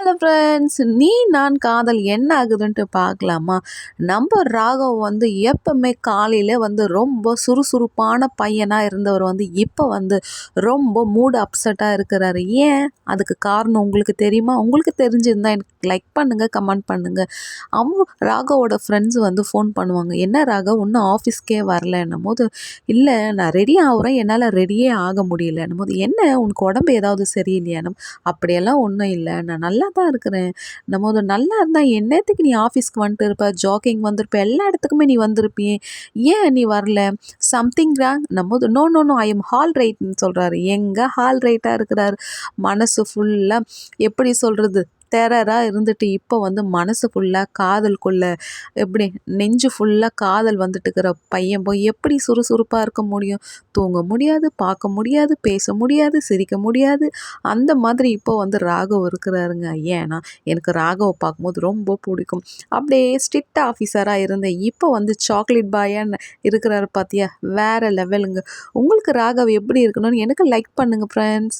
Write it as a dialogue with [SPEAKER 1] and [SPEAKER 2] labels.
[SPEAKER 1] Hello friends நீ நான் காதல் என்ன ஆகுதுன்ட்டு பார்க்கலாமா? நம்ம ராகவ் வந்து எப்பவுமே காலையில் வந்து ரொம்ப சுறுசுறுப்பான பையனாக இருந்தவர் வந்து இப்போ வந்து ரொம்ப மூடு அப்செட்டாக இருக்கிறாரு. ஏன்? அதுக்கு காரணம் உங்களுக்கு தெரியுமா? உங்களுக்கு தெரிஞ்சிருந்தால் எனக்கு லைக் பண்ணுங்கள் கமெண்ட் பண்ணுங்கள் அவங்க ராகவோட ஃப்ரெண்ட்ஸ் வந்து ஃபோன் பண்ணுவாங்க. என்ன ராகவ்? இன்னும் ஆஃபீஸ்க்கே வரலன்னும் போது இல்லை நான் ரெடி ஆகுறேன். என்னால் ரெடியே ஆக முடியலன்னும் போது என்ன? உனக்கு உடம்பு ஏதாவது சரியில்லையானும் அப்படியெல்லாம் ஒன்றும் இல்லை. நான் நல்லா தான் இருக்கிறேன். நம்ம ஒரு நல்லா இருந்தால் என்னத்துக்கு நீ ஆஃபீஸ்க்கு வந்துட்டு இருப்ப ஜாக்கிங் வந்திருப்ப? எல்லா இடத்துக்குமே நீ வந்திருப்பியே. ஏன் நீ வரல? சம்திங் ராங் நம்ம no no no I am all ரைட்னு சொல்கிறாரு எங்கே ஹால் ரைட்டாக இருக்கிறாரு? மனசு ஃபுல்லாக எப்படி சொல்கிறது டெரராக இருந்துட்டு இப்போ வந்து மனசு ஃபுல்லாக காதலுக்குள்ளே எப்படி நெஞ்சு ஃபுல்லாக காதல் வந்துட்டு இருக்கிற பையன் போய் எப்படி சுறுசுறுப்பாக இருக்க முடியும்? தூங்க முடியாது பார்க்க முடியாது பேச முடியாது சிரிக்க முடியாது. அந்த மாதிரி இப்போ வந்து ராகவ் இருக்கிறாருங்க. ஏன்னா எனக்கு ராகவை பார்க்கும்போது ரொம்ப பிடிக்கும். அப்படியே ஸ்ட்ரிக்ட் ஆஃபீஸராக இருந்தேன் இப்போ வந்து சாக்லேட் பாயான்னு இருக்கிறாரு பார்த்தியா வேறு லெவலுங்க உங்களுக்கு ராகவ் எப்படி இருக்கணும்னு எனக்கு லைக் பண்ணுங்கள் ஃப்ரெண்ட்ஸ்